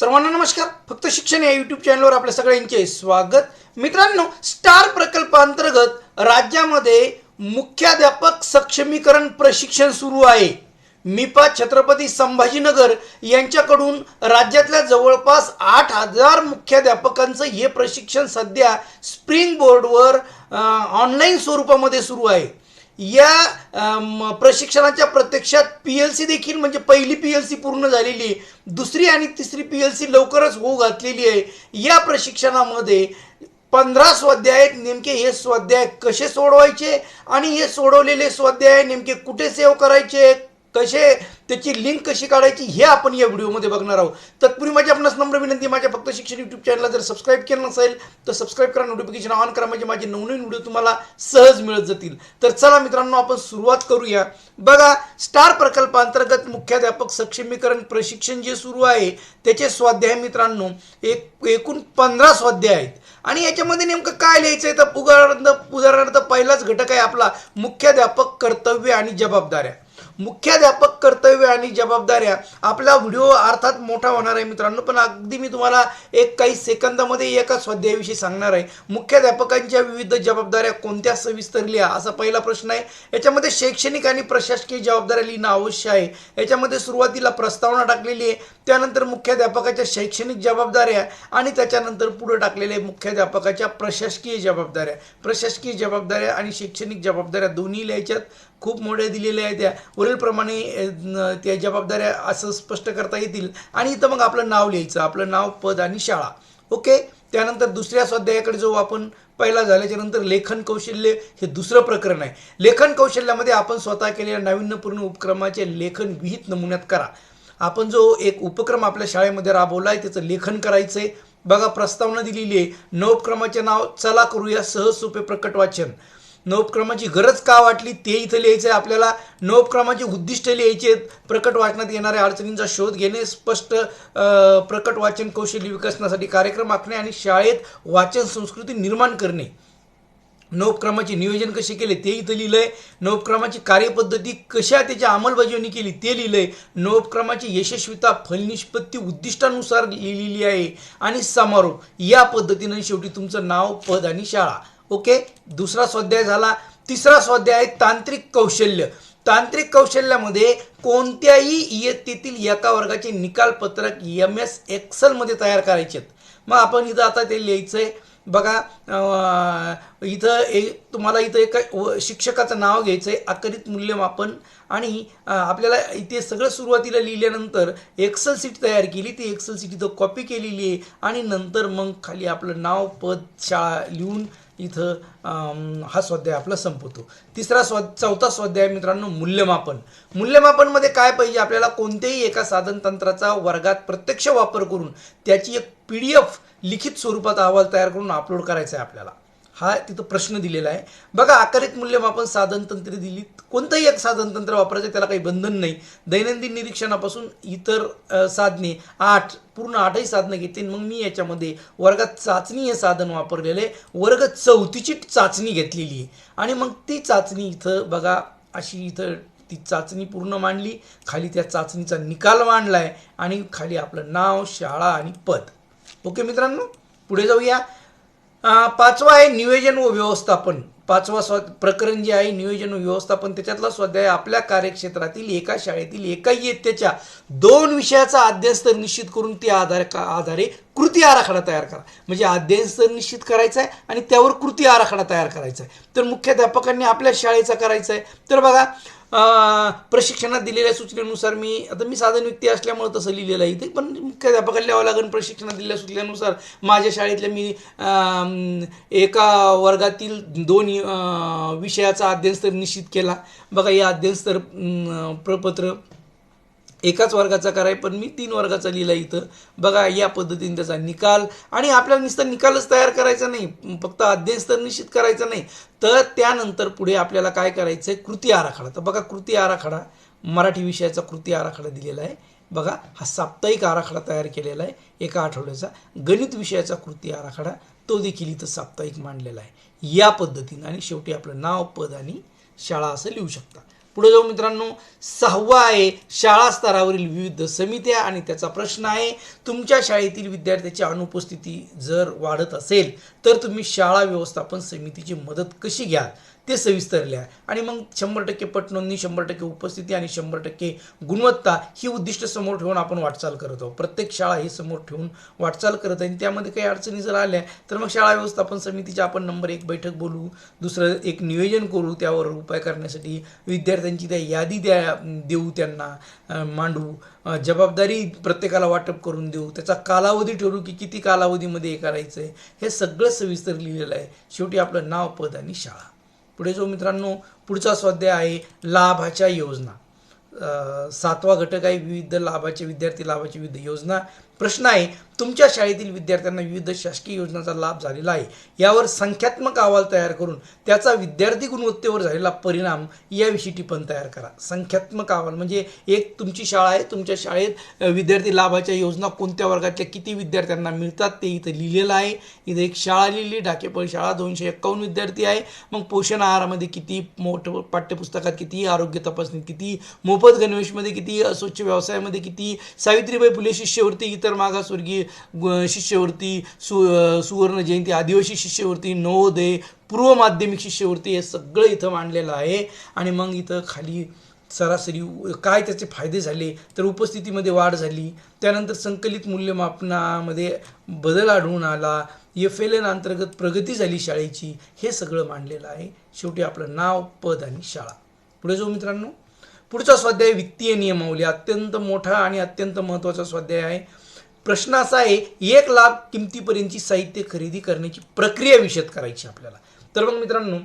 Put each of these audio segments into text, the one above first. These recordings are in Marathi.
सर्वांना नमस्कार. फक्त शिक्षण या यूट्यूब चॅनलवर आपल्या सगळ्यांचे स्वागत. मित्रांनो स्टार प्रकल्पांतर्गत राज्यामध्ये मुख्याध्यापक सक्षमीकरण प्रशिक्षण सुरू आहे. मिपा छत्रपती संभाजीनगर यांच्याकडून राज्यातल्या जवळपास आठ हजार मुख्याध्यापकांचं हे प्रशिक्षण सध्या स्प्रिंग बोर्डवर ऑनलाईन स्वरूपामध्ये सुरू आहे. या प्रशिक्षणाच्या प्रत्यक्षात पी एल सी देखील म्हणजे पहिली पी एल सी पूर्ण झालेली आहे. दुसरी आणि तिसरी पी एल सी लवकरच होऊ घातलेली आहे. या प्रशिक्षणामध्ये पंधरा स्वाध्याय आहेत. नेमके हे स्वाध्याय कसे सोडवायचे आणि हे सोडवलेले स्वाध्याय नेमके कुठे सेव्ह करायचे कसे त्याची लिंक कशी काढायची हे आपण या व्हिडिओमध्ये बघणार आहोत. तत्पूर्वी माझी आपणास नम्र विनंती माझ्या फक्त शिक्षण यूट्यूब चॅनलला जर सबस्क्राईब केलं नसेल तर सबस्क्राईब करा नोटिफिकेशन ऑन करा म्हणजे माझे नवनवीन व्हिडिओ तुम्हाला सहज मिळत जातील. तर चला मित्रांनो आपण सुरुवात करूया. बघा स्टार प्रकल्पांतर्गत मुख्याध्यापक सक्षमीकरण प्रशिक्षण जे सुरू आहे त्याचे स्वाध्याय मित्रांनो एक एकूण पंधरा स्वाध्याय आहेत. आणि याच्यामध्ये नेमकं काय लिहायचं आहे तर उदाहरणार्थ उदाहरणार्थ पहिलाच घटक आहे आपला मुख्याध्यापक कर्तव्य आणि जबाबदाऱ्या. मुख्याध्यापक कर्तव्य आणि जबाबदाऱ्या. आपला व्हिडिओ अर्थात मोठा होणार आहे मित्रांनो पण अगदी मी तुम्हाला एक काही सेकंदामध्ये एका स्वाध्यायाविषयी सांगणार आहे. मुख्याध्यापकांच्या विविध जबाबदाऱ्या कोणत्या सविस्तर लिहा असा पहिला प्रश्न आहे. याच्यामध्ये शैक्षणिक आणि प्रशासकीय जबाबदाऱ्या लिहिणं आवश्यक आहे. याच्यामध्ये सुरुवातीला प्रस्तावना टाकलेली आहे. त्यानंतर मुख्याध्यापकाच्या शैक्षणिक जबाबदाऱ्या आणि त्याच्यानंतर पुढे टाकलेले मुख्याध्यापकाच्या प्रशासकीय जबाबदाऱ्या. प्रशासकीय जबाबदाऱ्या आणि शैक्षणिक जबाबदाऱ्या दोन्ही लिहायच्यात. खूप मोठ्या दिलेल्या आहेत त्या. वरीलप्रमाणे त्या जबाबदाऱ्या असं स्पष्ट करता येतील. आणि इथं मग आपलं नाव लिहायचं. आपलं नाव पद आणि शाळा. ओके? त्यानंतर दुसऱ्या स्वाध्यायाकडे जाऊ आपण. पहिला झाल्याच्यानंतर लेखन कौशल्य हे दुसरं प्रकरण आहे. लेखन कौशल्यामध्ये आपण स्वतः केलेल्या नाविन्यपूर्ण उपक्रमाचे लेखन विहित नमुन्यात करा. आपण जो एक उपक्रम आपल्या शाळेमध्ये राबवला आहे त्याचं लेखन करायचं आहे बघा प्रस्तावना दिलेली आहे. नवोपक्रमाचे नाव चला करूया सहज सोपे प्रकट वाचन. नवोपक्रमाची गरज का वाटली ते इथं लिहायचं आहे. आपल्याला नवोपक्रमाची उद्दिष्ट लिहायची आहेत. प्रकट वाचनात येणाऱ्या अडचणींचा शोध घेणे स्पष्ट प्रकट वाचन कौशल्य विकसनासाठी कार्यक्रम आखणे आणि शाळेत वाचन संस्कृती निर्माण करणे. नवोपक्रमाचे नियोजन कसे केले ते इथं लिहिलं आहे नवोपक्रमाची कार्यपद्धती कशा त्याच्या अंमलबजावणी केली ते लिहिलं आहे नवोपक्रमाची यशस्वीता फलनिष्पत्ती उद्दिष्टानुसार लिहिलेली आहे. आणि समारोप या पद्धतीनं शेवटी तुमचं नाव पद आणि शाळा. ओके? दुसरा स्वाध्याय झाला. तिसरा स्वाध्याय आहे तांत्रिक कौशल्य. तांत्रिक कौशल्यामध्ये कोणत्याही इयत्तेतील एका वर्गाचे निकालपत्रक एम एस एक्सेलमध्ये तयार करायचे आहेत. मग आपण इथं आता ते लिहायचं आहे बघा इथं एक तुम्हाला इथं एक शिक्षकाचं नाव घ्यायचं आहे अकरित मूल्यमापन. आणि आपल्याला इथे सगळं सुरुवातीला लिहिल्यानंतर एक्सेल सीट तयार केली. ती एक्सेल सीट इथं कॉपी केलेली आहे. आणि नंतर मग खाली आपलं नाव पद शाळा लिहून इथं हा स्वाध्याय आपला संपवतो तिसरा स्वा चौथा स्वाध्याय मित्रांनो मूल्यमापन. मूल्यमापनमध्ये काय पाहिजे? आपल्याला कोणत्याही एका साधन तंत्राचा वर्गात प्रत्यक्ष वापर करून त्याची एक पी डी एफ लिखित स्वरूपात अहवाल तयार करून अपलोड करायचा आहे आपल्याला. हा तिथं प्रश्न दिलेला आहे. बघा आकारित मूल्यमापन साधनतंत्रे दिली कोणतंही एक साधनतंत्र वापरायचं त्याला काही बंधन नाही. दैनंदिन निरीक्षणापासून इतर साधने आठ पूर्ण आठही साधनं घेते. मग मी याच्यामध्ये वर्गात चाचणी हे साधन वापरलेलं आहे. वर्ग चौथीची चाचणी घेतलेली आहे. आणि मग ती चाचणी इथं बघा अशी इथं ती चाचणी पूर्ण मांडली. खाली त्या चाचणीचा निकाल मांडला आहे आणि खाली आपलं नाव शाळा आणि पद. ओके मित्रांनो? पुढे जाऊया. पाचवा आहे नियोजन व व्यवस्थापन. पाचवा स्वा प्रकरण जे आहे नियोजन व व्यवस्थापन त्याच्यातला स्वाध्याय आपल्या कार्यक्षेत्रातील एका शाळेतील एका इयत्तेच्या दोन विषयाचा अध्ययन स्तर निश्चित करून त्या आधार का आधारे कृती आराखडा तयार करा. म्हणजे अध्ययनस्तर निश्चित करायचा आहे आणि त्यावर कृती आराखडा तयार करायचा आहे तर मुख्याध्यापकांनी आपल्या शाळेचा करायचा आहे तर बघा प्रशिक्षणात दिलेल्या सूचनेनुसार मी आता मी साधन व्यक्ती असल्यामुळं तसं लिहिलेलं आहे इथे पण मुख्याध्यापकाला लिहावं लागेल प्रशिक्षणात दिलेल्या सूचनेनुसार. माझ्या शाळेतल्या मी एका वर्गातील दोन विषयाचा अध्ययनस्तर निश्चित केला. बघा या अध्ययनस्तर प्रपत्र एकाच वर्गाचा कराय पण मी तीन वर्गाचा लिहिला इथं. बघा या पद्धतीने त्याचा निकाल. आणि आपल्याला नुसतं निकालच तयार करायचा नाही. फक्त अध्ययन स्तर निश्चित करायचा नाही. तर त्यानंतर पुढे आपल्याला काय करायचं आहे कृती आराखडा. तर बघा कृती आराखडा मराठी विषयाचा कृती आराखडा दिलेला आहे. बघा हा साप्ताहिक आराखडा तयार केलेला आहे. एका आठवड्याचा गणित विषयाचा कृती आराखडा. तो देखील इथं साप्ताहिक मांडलेला आहे. या पद्धतीनं आणि शेवटी आपलं नाव पद आणि शाळा असं लिहू शकता. पुढे जाऊ मित्रांनो सहावा आहे शाळा स्तरावरील विविध समित्या आणि त्याचा प्रश्न आहे. तुमच्या शाळेतील विद्यार्थ्याची अनुपस्थिती जर वाढत असेल तर तुम्ही शाळा व्यवस्थापन समितीची मदत कशी घ्याल? ते सविस्तर लिहा. आणि मग शंभर टक्के पटनोंदणी शंभर टक्के उपस्थिती आणि शंभर टक्के गुणवत्ता ही उद्दिष्ट समोर ठेवून आपण वाटचाल करत आहोत. प्रत्येक शाळा ही समोर ठेवून वाटचाल करत आहे. आणि त्यामध्ये काही अडचणी जर आल्या तर मग शाळा व्यवस्थापन समितीची आपण नंबर एक बैठक बोलू दुसरं एक नियोजन करू त्यावर उपाय करण्यासाठी विद्यार्थ्यांची त्या यादी द्या देऊ त्यांना मांडू. जबाबदारी प्रत्येकाला वाटप करून देऊ. त्याचा कालावधी ठरवू की किती कालावधीमध्ये हे करायचं आहे हे सगळं सविस्तर लिहिलेलं आहे. शेवटी आपलं नाव पद आणि शाळा. पुढे जो मित्रांनो पुढचा स्वाध्याय आहे लाभाच्या योजना. सातवा घटक आहे विविध लाभाचे विद्यार्थी लाभाची विविध योजना. प्रश्न आहे तुमच्या शाळेतील विद्यार्थ्यांना विविध शासकीय योजनांचा लाभ झालेला आहे. यावर संख्यात्मक अहवाल तयार करून त्याचा विद्यार्थी गुणवत्तेवर झालेला परिणाम याविषयी टिपण तयार करा. संख्यात्मक अहवाल म्हणजे एक तुमची शाळा आहे तुमच्या शाळेत विद्यार्थी लाभाच्या योजना कोणत्या वर्गातल्या किती विद्यार्थ्यांना मिळतात ते इथं लिहिलेलं आहे. इथं एक शाळा लिहिली ढाकेपळ शाळा दोनशे एक्कावन्न विद्यार्थी आहे. मग पोषण आहारामध्ये किती मोठं पाठ्यपुस्तकात किती आरोग्य तपासणी किती मोफत गणवेशमध्ये किती स्वच्छ व्यवसायामध्ये किती सावित्रीबाई फुले शिष्यवृत्ती इतर मागासवर्गीय शिष्यवृत्ती सु सुवर्ण जयंती आदिवासी शिष्यवृत्ती नवोदय पूर्व माध्यमिक शिष्यवृत्ती हे सगळं इथं मांडलेलं आहे. आणि मग इथं खाली सरासरी काय त्याचे फायदे झाले तर उपस्थितीमध्ये वाढ झाली. त्यानंतर संकलित मूल्यमापनामध्ये बदल आढळून आला. एफ एल एन अंतर्गत प्रगती झाली शाळेची हे सगळं मांडलेलं आहे. शेवटी आपलं नाव पद आणि शाळा. पुढे जाऊ मित्रांनो. पुढचा स्वाध्याय वित्तीय नियमावली. अत्यंत मोठा आणि अत्यंत महत्त्वाचा स्वाध्याय आहे. प्रश्न असा आहे एक लाख किमतीपर्यंतची साहित्य खरेदी करण्याची प्रक्रिया विषद करायची आपल्याला. तर मग मित्रांनो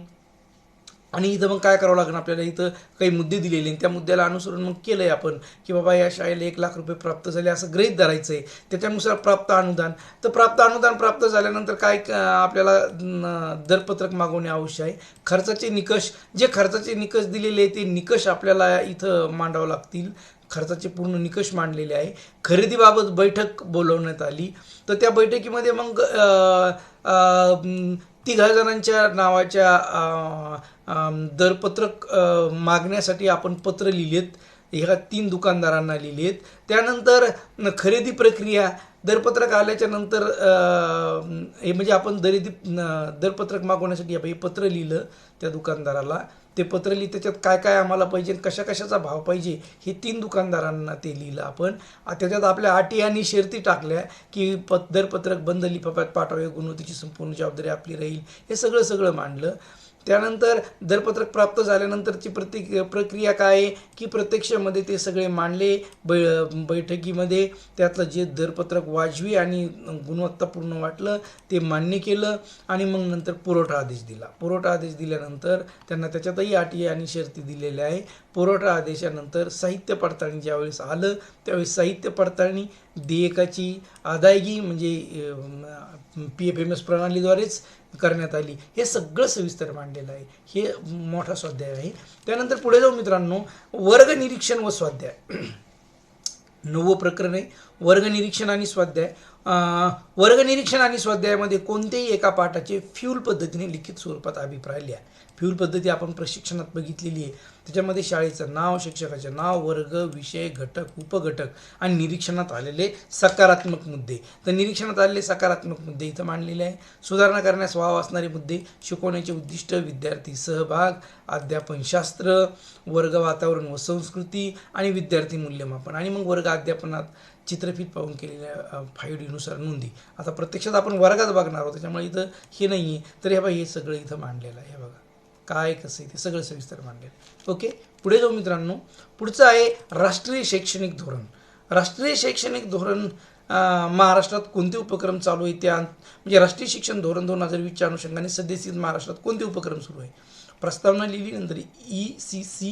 आणि इथं मग काय करावं लागणार आपल्याला इथं काही मुद्दे दिलेले आणि त्या मुद्द्याला अनुसरून मग केलं आहे आपण की बाबा या शाळेला एक लाख रुपये प्राप्त झाले असं गृहीत धरायचं आहे त्याच्यानुसार प्राप्त अनुदान. तर प्राप्त अनुदान प्राप्त झाल्यानंतर काय आपल्याला दरपत्रक मागवणे आवश्यक आहे. खर्चाचे निकष जे खर्चाचे निकष दिलेले आहे ते निकष आपल्याला इथं मांडावं लागतील. खर्चाचे पूर्ण निकष मांडलेले आहे. खरेदीबाबत बैठक बोलवण्यात आली. तर त्या बैठकीमध्ये मग तिघा जणांच्या नावाच्या दरपत्रक मागण्यासाठी आपण पत्र लिहिलेत. ह्या तीन दुकानदारांना लिहिलेत. त्यानंतर खरेदी प्रक्रिया दरपत्रक आल्याच्यानंतर हे म्हणजे आपण दरिदी दरपत्रक मागवण्यासाठी आपण हे पत्र लिहिलं त्या दुकानदाराला. ते पत्र लिहि त्याच्यात काय काय आम्हाला पाहिजे कशा कशाचा भाव पाहिजे हे तीन दुकानदारांना ते लिहिलं आपण. त्याच्यात आपल्या अटी आणि शर्ती टाकल्या की प दरपत्रक बंद लिफाफ्यात पाठवावे गुणवत्तेची संपूर्ण जबाबदारी आपली राहील. हे सगळं सगळं मांडलं. त्यानंतर दरपत्रक प्राप्त झाल्यानंतरची प्रत्येक प्रक्रिया काय? आहे की प्रत्यक्षामध्ये ते सगळे मांडले बै बैठकीमध्ये त्यातलं जे दरपत्रक वाजवी आणि गुणवत्तापूर्ण वाटलं ते मान्य केलं आणि मग नंतर पुरवठा आदेश दिला. पुरवठा आदेश दिल्यानंतर त्यांना त्याच्यातही अटी आणि शर्ती दिलेल्या आहे पुरवठा आदेशानंतर साहित्य पडताळणी ज्यावेळेस आलं त्यावेळेस साहित्य पडताळणी देयकाची अदायगी म्हणजे पी एफ एम एस प्रणालीद्वारेच करण्यात आली. हे सगळं सविस्तर मांडलेलं आहे. हे मोठा स्वाध्याय आहे. त्यानंतर पुढे जाऊ मित्रांनो वर्ग निरीक्षण व स्वाध्याय. नवं प्रकरण आहे. वर्ग निरीक्षण आणि स्वाध्याय. वर्ग निरीक्षण आणि स्वाध्यायामध्ये कोणत्याही एका पाठाचे फ्यूल पद्धतीने लिखित स्वरूपात अभिप्राय लिहा. फ्यूल पद्धती आपण प्रशिक्षणात बघितलेली आहे. त्याच्यामध्ये शाळेचं नाव शिक्षकाचे नाव वर्ग विषय घटक उपघटक आणि निरीक्षणात आलेले सकारात्मक मुद्दे. तर निरीक्षणात आलेले सकारात्मक मुद्दे इथं मांडलेले आहे सुधारणा करण्यास वाव असणारे मुद्दे शिकवण्याचे उद्दिष्ट विद्यार्थी सहभाग अध्यापनशास्त्र वर्ग वातावरण व संस्कृती आणि विद्यार्थी मूल्यमापन. आणि मग वर्ग अध्यापनात चित्रफित पाहून केलेल्या फाईव्ह डीनुसार नोंदी. आता प्रत्यक्षात आपण वर्गात बघणार आहोत त्याच्यामुळे इथं हे नाही आहे तर हे बघा हे सगळं इथं मांडलेलं आहे. हे बघा. काय कसं आहे ते सगळं सविस्तर मांडलेलं ओके? पुढे जाऊ मित्रांनो. पुढचं आहे राष्ट्रीय शैक्षणिक धोरण. राष्ट्रीय शैक्षणिक धोरण महाराष्ट्रात कोणते उपक्रम चालू आहे त्या? म्हणजे राष्ट्रीय शिक्षण धोरण दोन हजार वीसच्या अनुषंगाने सद्यस्थित महाराष्ट्रात कोणते उपक्रम सुरू आहे? प्रस्तावना लिहिली नंतर ई सी सी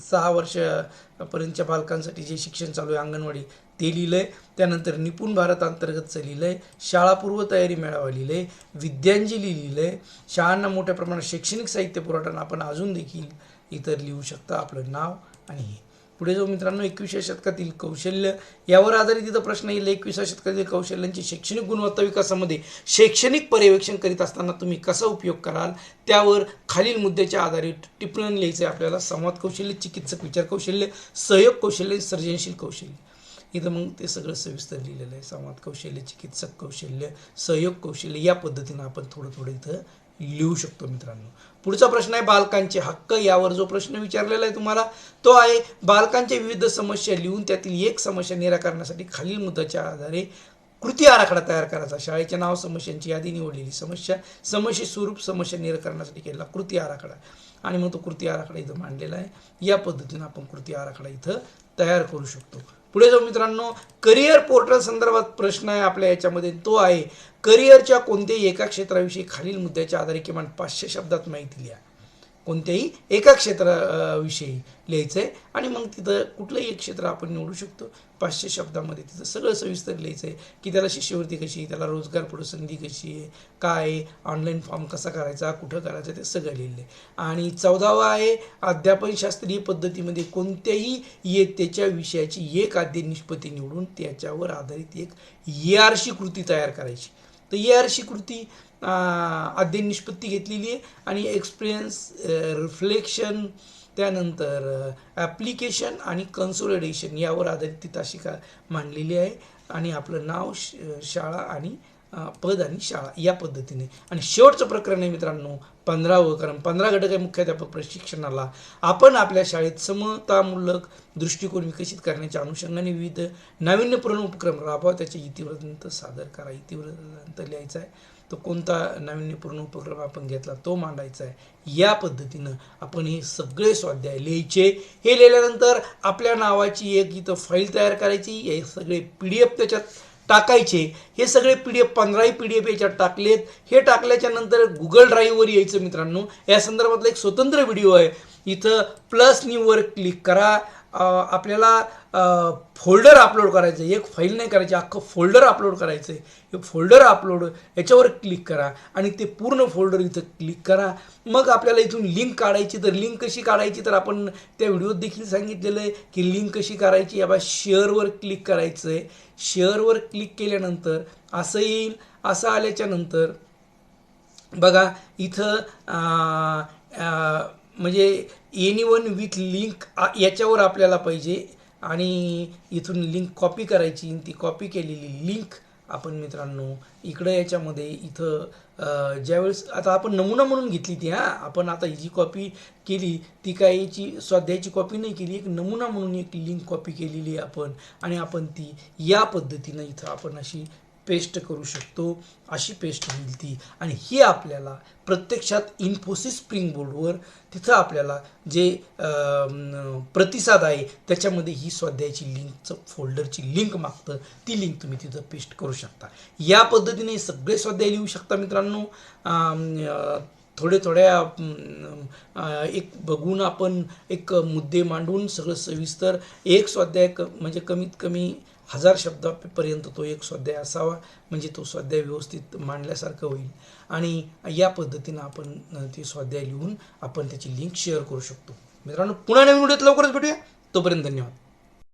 सहा वर्षपर्यंतच्या बालकांसाठी जे शिक्षण चालू आहे अंगणवाडी ते लिहिलं आहे त्यानंतर निपुण भारत अंतर्गतचं लिहिलं आहे शाळापूर्व तयारी मेळावा लिहिलं आहे विद्यांजली लिहिलं आहे शाळांना मोठ्या प्रमाणात शैक्षणिक साहित्य पुरवठा आपण अजून देखील इतर लिहू शकता. आपलं नाव आणि हे. पुढे जाऊ मित्रांनो एकविसाव्या शतकातील कौशल्य. यावर आधारित इथं प्रश्न येईल. एकविसाव्या शतकातील कौशल्यांची शैक्षणिक गुणवत्ता विकासामध्ये शैक्षणिक पर्यवेक्षण करीत असताना तुम्ही कसा उपयोग कराल? त्यावर खालील मुद्द्याच्या आधारे टिप्पणी लिहायचं आहे. आपल्याला संवाद कौशल्य चिकित्सक विचार कौशल्य सहयोग कौशल्य सर्जनशील कौशल्य. इथं मग ते सगळं सविस्तर लिहिलेलं आहे. संवाद कौशल्य चिकित्सक कौशल्य सहयोग कौशल्य या पद्धतीनं आपण थोडं थोडं इथं लिहू शकतो मित्रांनो. पुढचा प्रश्न आहे बालकांचे हक्क यावर. जो प्रश्न विचारलेला आहे तुम्हाला तो आहे बालकांच्या विविध समस्या लिहून त्यातील एक समस्या निराकरणासाठी खालील मुद्द्याच्या आधारे कृती आराखडा तयार करायचा. शाळेचे नाव समस्यांची यादी निवडलेली समस्या समस्ये स्वरूप समस्या निराकरणासाठी केलेला कृती आराखडा. आणि मग तो कृती आराखडा इथं मांडलेला आहे. या पद्धतीनं आपण कृती आराखडा इथं तयार करू शकतो. पुढे जाऊ मित्रांनो करिअर पोर्टल संदर्भात प्रश्न आहे आपल्या याच्यामध्ये तो आहे करिअरच्या कोणत्याही एका क्षेत्राविषयी खालील मुद्द्याच्या आधारे किमान पाचशे शब्दात माहिती लिहा. कोणत्याही एका क्षेत्रा विषयी लिहायचं आहे आणि मग तिथं कुठलंही एक क्षेत्र आपण निवडू शकतो. पाचशे शब्दामध्ये तिथं सगळं सविस्तर लिहायचं आहे की त्याला शिष्यवृत्ती कशी आहे, त्याला रोजगार पुढं संधी कशी आहे काय ऑनलाईन फॉर्म कसा करायचा कुठं करायचा ते सगळं लिहिलं आहे आणि चौदावा आहे अध्यापन शास्त्रीय पद्धतीमध्ये कोणत्याही इयत्तेच्या विषयाची एक आद्य निष्पत्ती निवडून त्याच्यावर आधारित एक ए आरशी कृती तयार करायची. तर ए आर शी कृती आद्य निष्पत्ती घेतलेली आहे आणि एक्सपिरियन्स रिफ्लेक्शन त्यानंतर ॲप्लिकेशन आणि कन्सोलिडेशन यावर आधारित ती तासिका मांडलेली आहे. आणि आपलं नाव श- शाळा आणि पद आणि शाळा या पद्धतीने. आणि शेवटचं प्रकरण आहे मित्रांनो पंधरावं कारण पंधरा घटक आहे मुख्याध्यापक प्रशिक्षणाला. आपण आपल्या शाळेत समतामूलक दृष्टिकोन विकसित करण्याच्या अनुषंगाने विविध नाविन्यपूर्ण उपक्रम राबवा. त्याचे इतिवृत्त सादर करा. इतिवृत्त लिहायचा आहे. तो कोणता नाविन्यपूर्ण उपक्रम आपण घेतला तो मांडायचा आहे. या पद्धतीनं आपण हे सगळे स्वाध्याय लिहायचे. हे लिहिल्यानंतर आपल्या नावाची एक इथं फाईल तयार करायची. हे सगळे पी डी एफ त्याच्यात टाकायचे. हे सगळे पी डी एफ पंधराही पी डी एफ याच्यात टाकलेत. हे टाकल्याच्या नंतर गुगल ड्राईव्हवर यायचं मित्रांनो. या संदर्भातला एक स्वतंत्र व्हिडिओ आहे. इथं प्लस न्यूवर क्लिक करा. आपल्याला फोल्डर अपलोड करायचं आहे एक फाईल नाही करायची अख्खं फोल्डर अपलोड करायचं आहे हे फोल्डर अपलोड याच्यावर क्लिक करा आणि ते पूर्ण फोल्डर इथं क्लिक करा. मग आपल्याला इथून लिंक काढायची तर लिंक कशी काढायची तर आपण त्या व्हिडिओत देखील सांगितलेलं आहे की लिंक कशी करायची या बा शेअरवर क्लिक करायचं आहे शेअरवर क्लिक केल्यानंतर असं येईल असं आल्याच्यानंतर बघा इथं म्हणजे एनी वन विथ लिंक याच्यावर आपल्याला पाहिजे. आणि इथून लिंक कॉपी करायची ती कॉपी केलेली लिंक आपण मित्रांनो इकडं याच्यामध्ये इथं ज्यावेळेस आता आपण नमुना म्हणून घेतली ती हां. आपण आता ही जी कॉपी केली ती काय याची स्वाध्यायाची कॉपी नाही केली एक नमुना म्हणून एक लिंक कॉपी केलेली आहे आपण. आणि आपण ती या पद्धतीनं इथं आपण अशी पेस्ट करू शकतो अशी पेस्ट होईल ती. आणि ही आपल्याला प्रत्यक्षात इन्फोसिस स्प्रिंग बोर्डवर तिथं आपल्याला जे प्रतिसाद आहे त्याच्यामध्ये ही स्वाध्यायाची लिंकचं फोल्डरची लिंक मागतं ती लिंक तुम्ही तिथं पेस्ट करू शकता. या पद्धतीने सगळे स्वाध्याय लिहू शकता मित्रांनो. थोडे थोड्या एक बघून आपण एक मुद्दे मांडून सगळं सविस्तर एक स्वाध्याय क म्हणजे कमीत कमी हजार शब्दापर्यंत तो एक स्वाध्याय असावा म्हणजे तो स्वाध्याय व्यवस्थित मांडल्यासारखं होईल. आणि या पद्धतीनं आपण ते स्वाध्याय लिहून आपण त्याची लिंक शेअर करू शकतो. मित्रांनो पुन्हा नवीन व्हिडिओत लवकरच भेटूया. तोपर्यंत धन्यवाद.